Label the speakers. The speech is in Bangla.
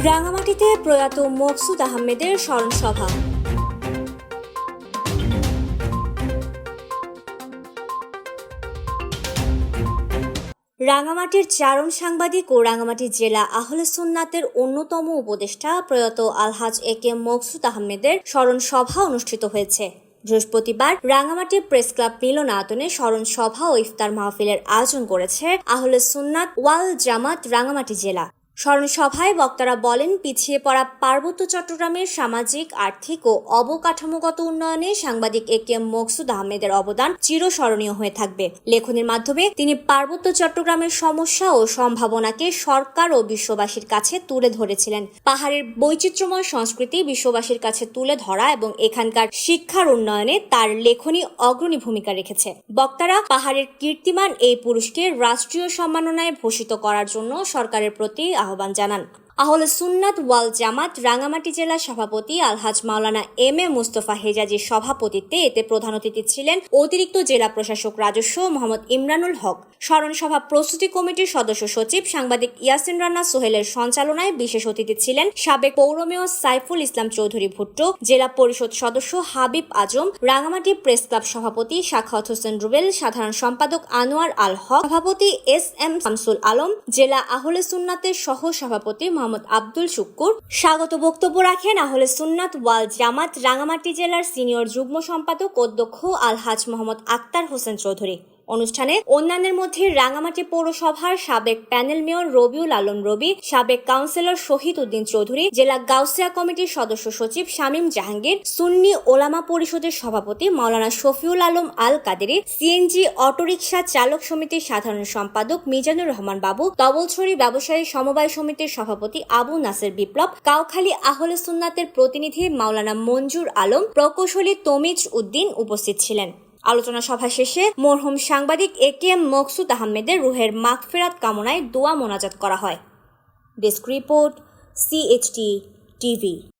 Speaker 1: রাঙামাটিতে প্রয়াত মকসুদ আহমেদের স্মরণ সভা রাঙামাটির চারণ সাংবাদিক ও রাঙামাটি জেলা আহলে সুন্নাতের অন্যতম উপদেষ্টা প্রয়াত আলহাজ এ কে মকসুদ আহমেদের স্মরণ সভা অনুষ্ঠিত হয়েছে। বৃহস্পতিবার রাঙামাটি প্রেস ক্লাব মিলনায়তনে স্মরণ সভা ও ইফতার মাহফিলের আয়োজন করেছে আহলে সুন্নাত ওয়াল জামাত রাঙামাটি জেলা। স্মরণ সভায় বক্তারা বলেন, পিছিয়ে পড়া পার্বত্য চট্টগ্রামের সামাজিক, আর্থিক ও অবকাঠামোগত উন্নয়নে সাংবাদিক এ কে মকসুদ আহমেদের অবদান চিরস্মরণীয় হয়ে থাকবে। লেখনের মাধ্যমে তিনি পার্বত্য চট্টগ্রামের সমস্যা ও সম্ভাবনাকে সরকার ও বিশ্ববাসীর কাছে তুলে ধরেছিলেন। পাহাড়ের বৈচিত্র্যময় সংস্কৃতি বিশ্ববাসীর কাছে তুলে ধরা এবং এখানকার শিক্ষার উন্নয়নে তার লেখনী অগ্রণী ভূমিকা রেখেছে। বক্তারা পাহাড়ের কীর্তিমান এই পুরুষকে রাষ্ট্রীয় সম্মাননায় ভূষিত করার জন্য সরকারের প্রতি আহ্বান জানান। আহলে সুন্নাত ওয়াল জামাত রাঙামাটি জেলা সভাপতি আলহাজ মাওলানা এম এ মুস্তফা হেজাজির সভাপতিত্বে এতে প্রধান অতিথি ছিলেন অতিরিক্ত জেলা প্রশাসক রাজস্ব মোহাম্মদ ইমরানুল হক। স্মরণ সভা প্রস্তুতি কমিটির সদস্য সচিব সাংবাদিক ইয়াসিন রানা সোহেলের সঞ্চালনায় বিশেষ অতিথি ছিলেন সাবেক পৌর মেয়র সাইফুল ইসলাম চৌধুরী ভুট্টো, জেলা পরিষদ সদস্য হাবিব আজম রাঙামাটি প্রেস ক্লাব সভাপতি শাখাওয়াত হোসেন রুবেল, সাধারণ সম্পাদক আনোয়ার আল হক, সভাপতি এস এম শামসুল আলম, জেলা আহলে সুন্নাতের সহ সভাপতি মোহাম্মদ আব্দুল শুক্কুর। স্বাগত বক্তব্য রাখেন আহলে সুন্নাত ওয়াল জামাত রাঙামাটি জেলার সিনিয়র যুগ্ম সম্পাদক অধ্যক্ষ আলহাজ মোহাম্মদ আক্তার হোসেন চৌধুরী। অনুষ্ঠানে অন্যান্যের মধ্যে রাঙামাটি পৌরসভার সাবেক প্যানেল মেয়র রবিউল আলম রবি, সাবেক কাউন্সিলর শহীদ উদ্দিন চৌধুরী, জেলা গাউসিয়া কমিটির সদস্য সচিব শামীম জাহাঙ্গীর, সুন্নি ওলামা পরিষদের সভাপতি মাওলানা শফিউল আলম আল কাদেরি সিএনজি অটোরিকশা চালক সমিতির সাধারণ সম্পাদক মিজানুর রহমান বাবু, তবলছড়ি ব্যবসায়ী সমবায় সমিতির সভাপতি আবু নাসের বিপ্লব, কাউখালী আহলে সুন্নাতের প্রতিনিধি মাওলানা মঞ্জুর আলম, প্রকৌশলী তমিজ উদ্দিন উপস্থিত ছিলেন। আলোচনা সভা শেষে মরহুম সাংবাদিক এ কে এম মকসুদ আহমেদের রুহের মাগফেরাত কামনায় দোয়া মোনাজাত করা হয়। Desk report CHT TV